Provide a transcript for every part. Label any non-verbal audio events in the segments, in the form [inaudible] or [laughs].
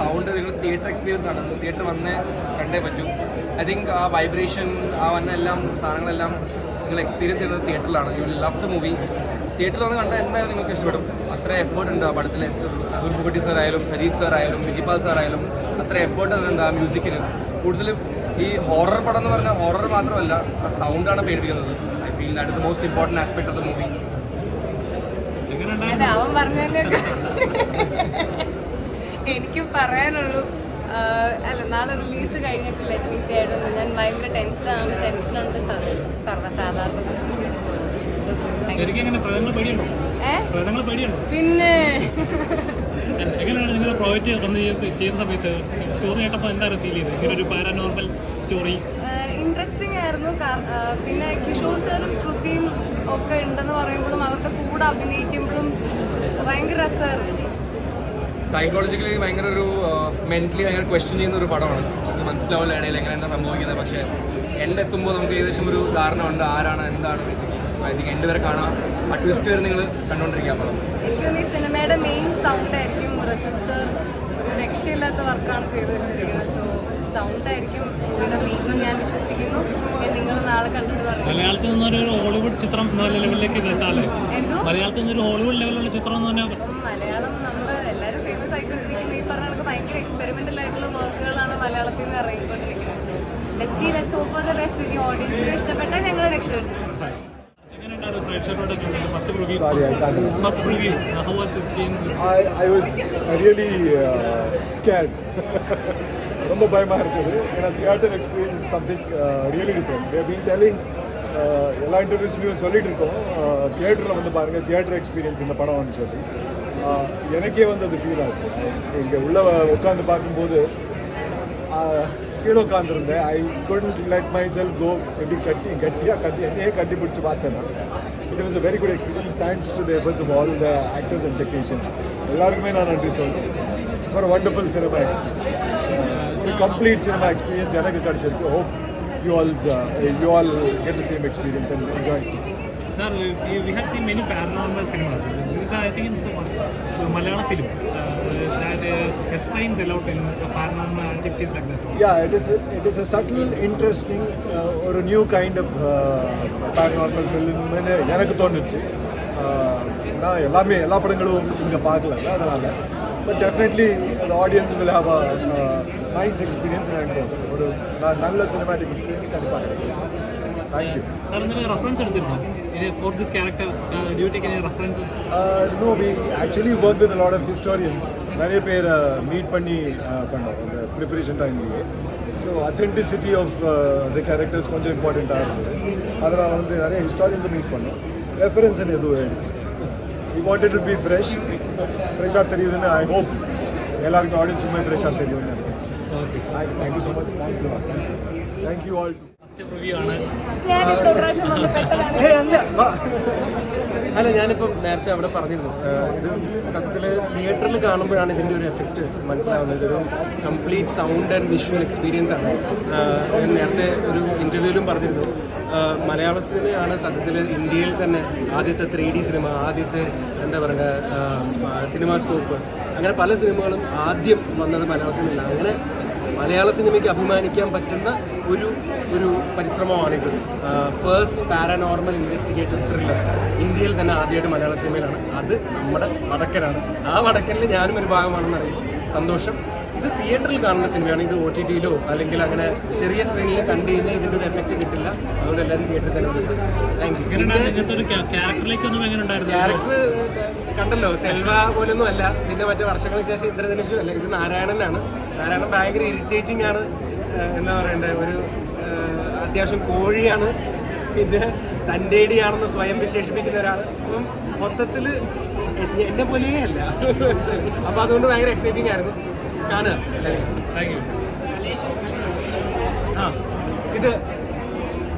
Sound നിങ്ങൾ theatre experience ആണ്. Theatre വന്നേ കണ്ടേ പറ്റൂ. ഐ തിങ്ക് ആ വൈബ്രേഷൻ ആ വന്ന എല്ലാം സാധനങ്ങളെല്ലാം നിങ്ങൾ എക്സ്പീരിയൻസ് ചെയ്യുന്നത് തിയേറ്ററിലാണ് യു ലവ് ദ മൂവി തിയേറ്ററിൽ വന്ന് കണ്ടാൽ എന്തായാലും നിങ്ങൾക്ക് ഇഷ്ടപ്പെടും. അത്ര എഫേർട്ട് ഉണ്ട് ആ പടത്തിലെ. ദുർമുഖട്ടി സാർ ആയാലും സജീത് സാർ ആയാലും വിജിപാൽ സാർ ആയാലും അത്ര എഫേർട്ട് ഉണ്ട് ആ മ്യൂസിക്കിന് കൂടുതലും ഈ ഹൊറർ പടം എന്ന് പറഞ്ഞാൽ ഹൊറർ മാത്രമല്ല ആ സൗണ്ടാണ് പേടിപ്പിക്കുന്നത്. I feel that is the most important aspect of the movie അല്ല അവൻ എനിക്ക് [laughs] പറയാനുള്ളൂ അല്ല നാളെ റിലീസ് കഴിഞ്ഞിട്ടില്ല റിലീസ് ആയിട്ടുണ്ട് ഞാൻ ഭയങ്കര ടെൻഷനാണ് ടെൻഷനുണ്ട് സർവസാധാരണ. പിന്നെ. എങ്ങനെയാണ് നിങ്ങൾ പ്രോജക്റ്റ് വന്ന് ചെയ്ത സമയത്ത് സ്റ്റോറി കേട്ടപ്പോൾ എന്താണ് ഫീൽ ചെയ്തത്? ഇങ്ങനെ ഒരു പാരാനോർമൽ സ്റ്റോറി ഇൻട്രസ്റ്റിംഗ് ആയിരുന്നു. പിന്നെ കിഷോർ സാറും ശ്രുതിയും ഒക്കെ ഉണ്ടെന്ന് പറയുമ്പോഴും അവരുടെ കൂടെ അഭിനയിക്കുമ്പോഴും ഭയങ്കര രസമായിരുന്നു. സൈക്കോളജിക്കലി ഭയങ്കര ഒരു മെന്റലി ഭയങ്കര ക്വസ്റ്റ്യൻ ചെയ്യുന്ന ഒരു പടമാണ്. നമുക്ക് മനസ്സിലാവില്ല ഇടയിൽ എങ്ങനെ എന്താ സംഭവിക്കുന്നത്. പക്ഷേ എന്റെ എത്തുമ്പോൾ നമുക്ക് ഏകദേശം ഒരു ധാരണ ഉണ്ട് ആരാണ് എന്താണ് ബേസിക്കലി സോ ഐ തിങ്ക് എന്റെ വരെ കാണാം. ആ ട്വിസ്റ്റ് വരെ നിങ്ങൾ കണ്ടുകൊണ്ടിരിക്കാൻ പടം എനിക്ക് ഈ സിനിമയുടെ മെയിൻ സൗണ്ട് ആയിരിക്കും സർ ഒരു രക്ഷയില്ലാത്ത വർക്കാണ് ചെയ്തു വെച്ചിരിക്കുന്നത്. സോ സൗണ്ട് ആയിരിക്കും മൂവിയുടെ മെയിൻ ഞാൻ വിശ്വസിക്കുന്നു. നിങ്ങൾ നാളെ കണ്ടിട്ട് പറഞ്ഞു മലയാളത്തിൽ നിന്നൊരു ഒരു ഹോളിവുഡ് ചിത്രം എന്ന ലെവലിലേക്ക് എത്താല്ലേ എന്തോ? മലയാളത്തിൽ നിന്നൊരു ഹോളിവുഡ് ലെവലുള്ള ചിത്രം എന്ന് പറഞ്ഞാൽ മലയാളം നമ്മൾ എല്ലാവരും ഫേമസ് ആയിക്കൊണ്ടിരിക്കുന്ന ഈ പറഞ്ഞ കണക്ക് ഭയങ്കര എക്സ്പെരിമെന്റൽ ആയിട്ടുള്ള വർക്കുകളാണ് മലയാളത്തിൽ നിന്ന് ഇറങ്ങിക്കൊണ്ടിരിക്കുന്നത് so let see let's hope for the best ഇനി ഓഡിയൻസിന് ഇഷ്ടപ്പെട്ടാൽ ഞങ്ങൾ രക്ഷപ്പെട്ടു എങ്ങനെയുണ്ടായിരുന്നു പ്രേക്ഷകരോട് first review Sorry, I can't. First review how was experience I, I was really uh, scared. ரொம்ப பயமா இருக்குது ஏன்னா theatre experience something really different we been telling எல்லா இன்டர்வியூஸ்லையும் சொல்லிட்டு இருக்கோம் தியேட்டரில் வந்து பாருங்கள் தியேட்டர் எக்ஸ்பீரியன்ஸ் இந்த படம்னு சொல்லி Uh, எனக்கே வந்து அது ஃபீல் ஆச்சு இங்கே உள்ள உட்காந்து பார்க்கும்போது uh, கீழே உட்காந்துருந்தேன் ஐ couldn't let myself go எப்படி கட்டி கட்டியாக கட்டி என்னையே கட்டி பிடிச்சி பார்த்தேன் நான் it was a very good experience thanks to the efforts of all the actors and technicians எல்லாருக்குமே நான் நன்றி சொல்றேன் ஃபார் வண்டர்ஃபுல் சினிமா எக்ஸ்பீரியன்ஸ் ஒரு கம்ப்ளீட் சினிமா எக்ஸ்பீரியன்ஸ் எனக்கு கிடைச்சிருக்கு hope you alls you all get the same experience and enjoy Sir, we we have seen many paranormal cinemas. This is, I think, it's the one, the Malayalam film uh, that uh, explains a lot in paranormal activities like that. Yeah, it is a, it is a subtle, interesting uh, or a new kind of uh, paranormal film எனக்கு தோணுச்சு Uh, நான் எல்லாமே எல்லா படங்களும் இங்கே பார்க்கல அதனால் but definitely the audience will have a nice experience எனக்கு தோணுது ஒரு ந- நல்ல சினிமாட்டிக் எக்ஸ்பீரியன்ஸ் கண்டிப்பாக கிடைக்கும் தேங்க்யூ Sir, എന്തെങ്കിലും റെഫറൻസ് എടുത്തിരുന്നോ ഇത് for this character do take any references Uh, no, we actually worked with a lot of historians. நிறைய பேர் மீட் பண்ணி uh, பண்ணோம் அந்த ப்ரிப்பரேஷன் டைம்லேயே so authenticity of the characters கொஞ்சம் இம்பார்ட்டண்ட்டாக இருந்தது அதனால் வந்து நிறைய ஹிஸ்டாரியன்ஸை மீட் பண்ணோம் ரெஃபரன்ஸ் எதுவும் we wanted to be fresh ஃப்ரெஷ்ஷாக தெரியுதுன்னு ஐ ஹோப் எல்லாருக்கும் ஆடியன்ஸுமே ஃப்ரெஷ்ஷாக தெரியும்னு நினைக்கிறேன் thank you so much thank you thank you all first review ആണ്. അല്ല ഞാനിപ്പം നേരത്തെ അവിടെ പറഞ്ഞിരുന്നു. ഇത് സത്യത്തിൽ തിയേറ്ററിൽ കാണുമ്പോഴാണ് ഇതിന്റെ ഒരു എഫക്റ്റ് മനസ്സിലാവുന്നത്. ഇതൊരു complete sound and visual experience ആണ്. ഞാൻ നേരത്തെ ഒരു ഇന്റർവ്യൂവിലും പറഞ്ഞിരുന്നു. മലയാള സിനിമയാണ് സത്യത്തിൽ ഇന്ത്യയിൽ തന്നെ ആദ്യത്തെ ത്രീ ഡി സിനിമ ആദ്യത്തെ എന്താ പറയുക സിനിമാ സ്കോപ്പ് അങ്ങനെ പല സിനിമകളും ആദ്യം വന്നത് മലയാള സിനിമയിലാണ് അങ്ങനെ മലയാള സിനിമയ്ക്ക് അഭിമാനിക്കാൻ പറ്റുന്ന ഒരു ഒരു പരിശ്രമമാണിത്. ഫേസ്റ്റ് പാരാനോർമൽ ഇൻവെസ്റ്റിഗേറ്റീവ് ത്രില്ലർ ഇന്ത്യയിൽ തന്നെ ആദ്യമായിട്ട് മലയാള സിനിമയിലാണ്. അത് നമ്മുടെ വടക്കനാണ്. ആ വടക്കനിൽ ഞാനും ഒരു ഭാഗമാണെന്ന് അറിയുമ്പോൾ സന്തോഷം. ഇത് തിയേറ്ററിൽ കാണുന്ന സിനിമയാണ്. ഇത് ഒ ടി ടിയിലോ അല്ലെങ്കിൽ അങ്ങനെ ചെറിയ സ്ക്രീനിൽ കണ്ടു കഴിഞ്ഞാൽ ഇതിന്റെ ഒരു എഫക്റ്റ് കിട്ടില്ല. അതുകൊണ്ട് എല്ലാവരും തിയേറ്ററിൽ തന്നെ താങ്ക് യു ക്യാരക്ടറിലേക്ക് ഒന്നും എങ്ങനെ ഉണ്ടായിരുന്നു? ക്യാരക്ടർ കണ്ടല്ലോ സെൽവ പോലൊന്നും അല്ല. പിന്നെ മറ്റു വർഷങ്ങൾക്ക് ശേഷം ഇന്ദ്രധനുഷും അല്ല ഇത് നാരായണനാണ്. നാരായണൻ ഭയങ്കര ഇറിറ്റേറ്റിംഗ് ആണ്. എന്താ പറയണ്ടേ ഒരു അത്യാവശ്യം കോഴിയാണ്. ഇത് തന്റെടിയാണെന്ന് സ്വയം വിശേഷിപ്പിക്കുന്ന ഒരാൾ അപ്പം മൊത്തത്തിൽ എന്നെ പോലെയേ അല്ല അപ്പം അതുകൊണ്ട് ഭയങ്കര എക്സൈറ്റിംഗ് ആയിരുന്നു. കാണുക. ആ ഇത്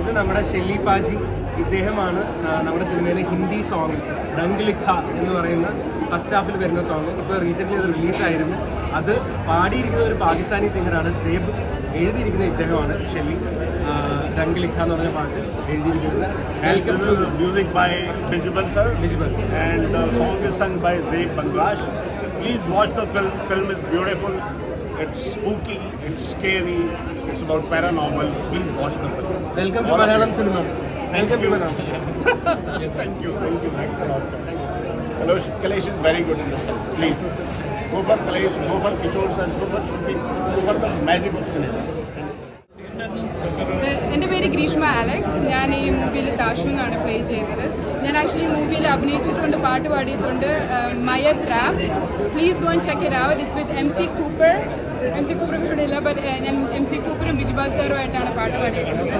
ഇത് നമ്മുടെ ഷെല്ലി പാജി. ഇദ്ദേഹമാണ് നമ്മുടെ സിനിമയിലെ ഹിന്ദി സോങ് ഡങ്ക് ലിഖ എന്ന് പറയുന്ന ഫസ്റ്റ് ഹാഫിൽ വരുന്ന സോങ് ഇപ്പോൾ റീസെന്റ്ലി അത് റിലീസായിരുന്നു അത് പാടിയിരിക്കുന്ന ഒരു പാകിസ്ഥാനി സിംഗറാണ് സേബ് എഴുതിയിരിക്കുന്ന ഇദ്ദേഹമാണ് ഷെമി ഡങ്ക് ലിഖ എന്ന് പറഞ്ഞ പാട്ട് എഴുതിയിരിക്കുന്നത് welcome This to is music by sir വിജുബൽ and the song is sung by Zaid Bangash. Please watch the film. Film is beautiful. It's spooky, it's scary, it's about paranormal. Please watch the film. Welcome to All of Thank you, yes, thank you, thank you, thanks for asking. Hello, Kalesh is very good in this film. Please go for Kalesh, go for Kishore and go for Shruti, go for the magic of cinema. എന്റെ പേര് Greeshma Alex ഞാൻ ഈ മൂവിയിൽ താഷു എന്നാണ് play ചെയ്യുന്നത്. ഞാൻ actually മൂവിയിൽ അഭിനയിച്ചിട്ടുണ്ട് പാട്ട് പാടിയിട്ടുണ്ട് Maier rap. Please gone check it out it's with M C Cooper M C Cooper ഇവിടെ ഇല്ല ബട്ട് ഞാൻ എം സി കൂപ്പറും ബിജുബാൽ സാറുമായിട്ടാണ് പാട്ട് പാടിയിരിക്കുന്നത്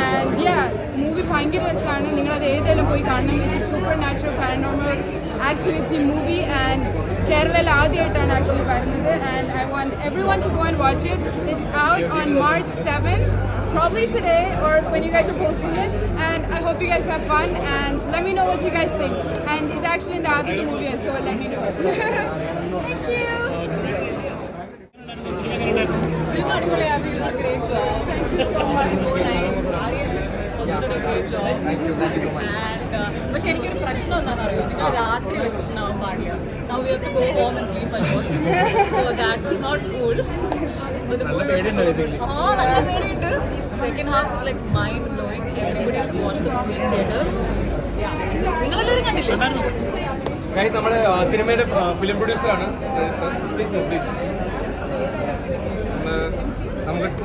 ആൻഡ് യാ മൂവി ഭയങ്കര രസമാണ് നിങ്ങളത് ഏതെങ്കിലും പോയി കാണണം. It's supernatural paranormal activity movie and കേരളയിൽ ആദ്യമായിട്ടാണ് ആക്ച്വലി വരുന്നത് and I want everyone to go and watch it it's out on March seven probably today or when you guys are posting it and I hope you guys have fun and let me know what you guys think and it's actually in the other movie so let me know [laughs] thank you cinema അടിപൊളിയായിരുന്നു great job thank you so much so nice So much and പക്ഷെ എനിക്കൊരു പ്രശ്നം എന്താണെന്ന് അറിയോ നിങ്ങൾ രാത്രി വെച്ചിട്ടുണ്ടാവാൻ പാടില്ല നിങ്ങളെല്ലാവരും കണ്ടില്ലേ ഗൈസ് നമ്മുടെ സിനിമയുടെ ഫിലിം പ്രൊഡ്യൂസറാണ് സർ പ്ലീസ് പ്ലീസ്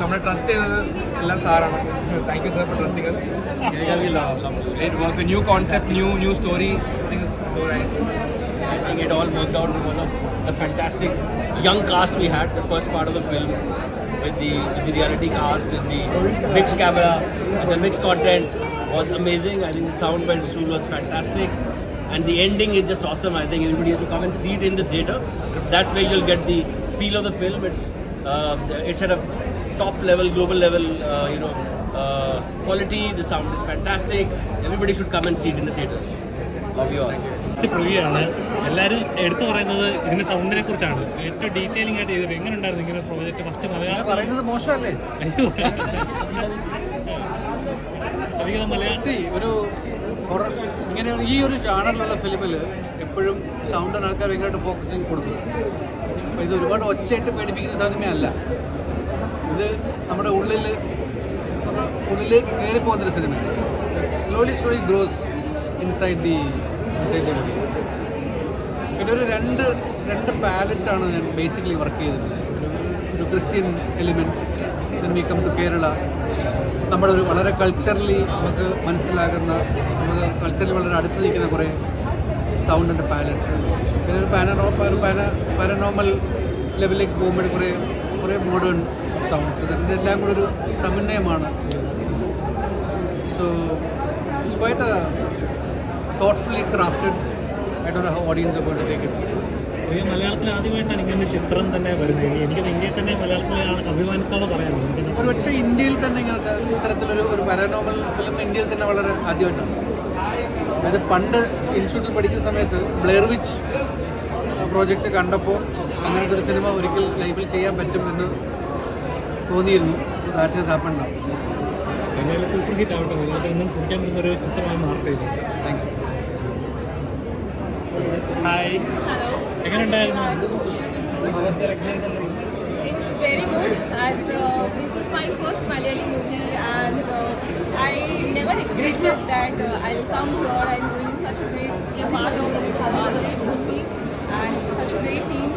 നമ്മളെ ട്രസ്റ്റ് ചെയ്തത് എല്ലാം സാറാണ് thank you sir for trusting great work new concept new new story so nice I think it all worked out with one of the fantastic young cast we had, the first part of the film, with the, with the reality cast and the mixed camera and the mixed content was amazing. I think the sound by Rasool was fantastic. And the ending is just awesome. I think everybody has to come and see it in the theatre. That's where you'll get the feel of the film. It's uh, it's at a top level, global level, uh, you know, uh, quality. The sound is fantastic. Everybody should come and see it in the theaters. Love you all. Preview ആണ് എല്ലാവരും എടുത്തു പറയുന്നത് ഇതിന്റെ സൗണ്ടിനെ കുറിച്ചാണ് ഏറ്റവും detailing ആയിട്ട് ചെയ്തിട്ട് എങ്ങനെ ഉണ്ടായിരുന്നു ഇങ്ങനെ പ്രോജക്റ്റ് ഫസ്റ്റ് മലയാളം പറയുന്നത് മോശമല്ലേ അയ്യോ അധികം മലയാളം ഒരു horror ഈ ഒരു ജാണറിലുള്ള ഫിലിമിൽ എപ്പോഴും സൗണ്ടിന് ആൾക്കാർ ഭയങ്കരമായിട്ട് ഫോക്കസിങ് കൊടുക്കും അപ്പോൾ ഇത് ഒരുപാട് ഒച്ചയായിട്ട് പേടിപ്പിക്കുന്ന സിനിമയല്ല ഇത് നമ്മുടെ ഉള്ളിൽ ഉള്ളിലേക്ക് കയറി പോകുന്നൊരു സിനിമയാണ് slowly slowly grows inside the inside the audience പിന്നെ ഒരു രണ്ട് രണ്ട് പാലറ്റാണ് ഞാൻ ബേസിക്കലി വർക്ക് ചെയ്തിട്ടുള്ളത് ഒരു Christian element we come to Kerala നമ്മുടെ ഒരു വളരെ കൾച്ചറലി നമുക്ക് മനസ്സിലാകുന്ന നമുക്ക് കൾച്ചറിൽ വളരെ അടുത്ത് നിൽക്കുന്ന കുറേ സൗണ്ടിന്റെ പാലറ്റ്സ് പിന്നെ ഒരു പാനോ ഒരു പാന പാരനോമൽ ലെവലിലേക്ക് പോകുമ്പോൾ കുറേ കുറേ മോഡേൺ സൗണ്ട്സ് ഇതിന്റെ എല്ലാം കൂടെ ഒരു സമന്വയമാണ്. So it's quite. I don't know how audience it. ഇത് മലയാളത്തിൽ ആദ്യമായിട്ടാണ് ഇങ്ങനെ ഒരു ചിത്രം തന്നെ വരുന്നത്. എനിക്ക് എനിക്കത് ഇന്ത്യയിൽ തന്നെ മലയാളത്തിൽ അഭിമാനത്തോടെ പറയാനുള്ളത്. ഒരു പക്ഷേ ഇന്ത്യയിൽ തന്നെ ഇങ്ങനത്തെ ഇത്തരത്തിലൊരു ഒരു പാരാനോമൽ ഫിലിം ഇന്ത്യയിൽ തന്നെ വളരെ ആദ്യമായിട്ടാണ്. പക്ഷേ പണ്ട് ഇൻസ്റ്റിറ്റ്യൂട്ടിൽ പഠിക്കുന്ന സമയത്ത് ബ്ലെയർ വിച്ച് പ്രോജക്റ്റ് കണ്ടപ്പോൾ അങ്ങനത്തെ ഒരു സിനിമ ഒരിക്കൽ ലൈഫിൽ ചെയ്യാൻ പറ്റും എന്ന് തോന്നിയിരുന്നു. ഹാപ്പൺ സൂപ്പർ ഹിറ്റ് ആവട്ടെ. മലയാളത്തിൽ നിന്നും കുടിക്കാൻ പറ്റുന്ന ഒരു ചിത്രമായി മാറട്ടെ. ഇത്. താങ്ക് യു ഹായ് എങ്ങനെ ഉണ്ടായിരുന്നു It's very good. As uh, this is my first Malayali movie and uh, I never expected that uh, I'll come here and doing such a great, be a part of a great movie. And such a great team.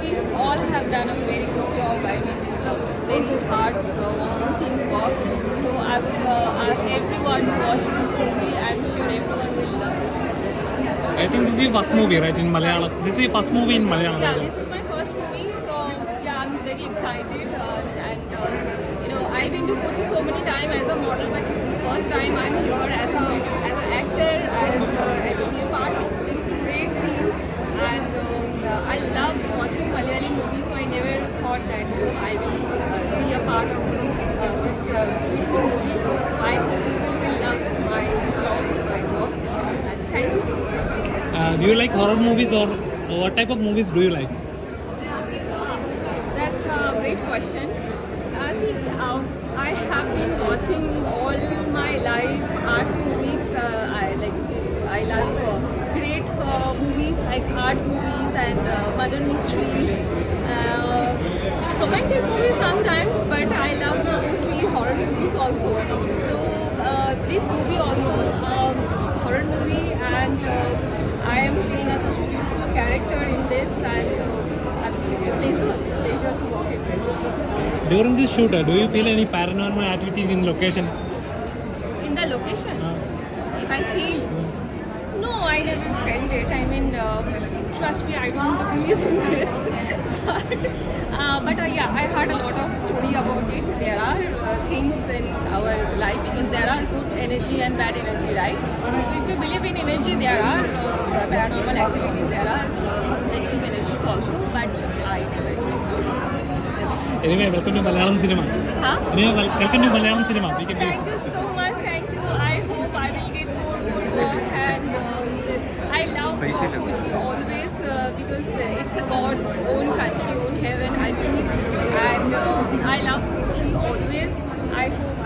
We all have done a very good job. I mean, it's a very hard uh, working team work. So I would uh, ask everyone to watch this movie. I'm sure everyone will love this movie. I think this is your first movie, right, in Malayalam. This is your first movie in Malayalam. Yeah, this is my first movie, so yeah, I'm very excited. Uh, and uh, you know, I've been to Kochi so many times as a model, but this is the first time I'm here as a as an actor, as a, as a a part of this great team. And uh, I love watching Malayali movies, so I never thought that you know, I will uh, be a part of uh, this uh, beautiful movie. So I hope people will love my job, my work. And thank you so much. Uh, do you like horror movies or what type of movies do you like? That's a great question. Uh, see, uh, I have been watching all my life art movies. Uh, I like, I love uh, great uh, movies like art movies and uh, murder mysteries. Uh, romantic movies sometimes, but I love mostly horror movies also. So uh, this movie also um, horror movie, and uh, I am playing a such a beautiful character in this, and uh, I'm- it's a pleasure, pleasure to work in this. During this shoot, uh, do you feel any paranormal activities in location? In the location, if I feel no, I never felt it. I mean, uh, trust me, I don't believe in this. [laughs] but uh, but uh, yeah, I heard a lot of story about it. There are uh, things in our life because there are good energy and bad energy, right? So if you believe in energy, there are uh, paranormal activities. There are uh, negative energies also. But I never. Anyway, welcome to Malayalam cinema. Huh? Anyway, welcome to Malayalam cinema. We can Thank you so much. Thank you. I hope I will get more good work and um, I love Kochi always uh, because uh, it's a God's own country, own heaven, I believe. And uh, I love Kochi always. I hope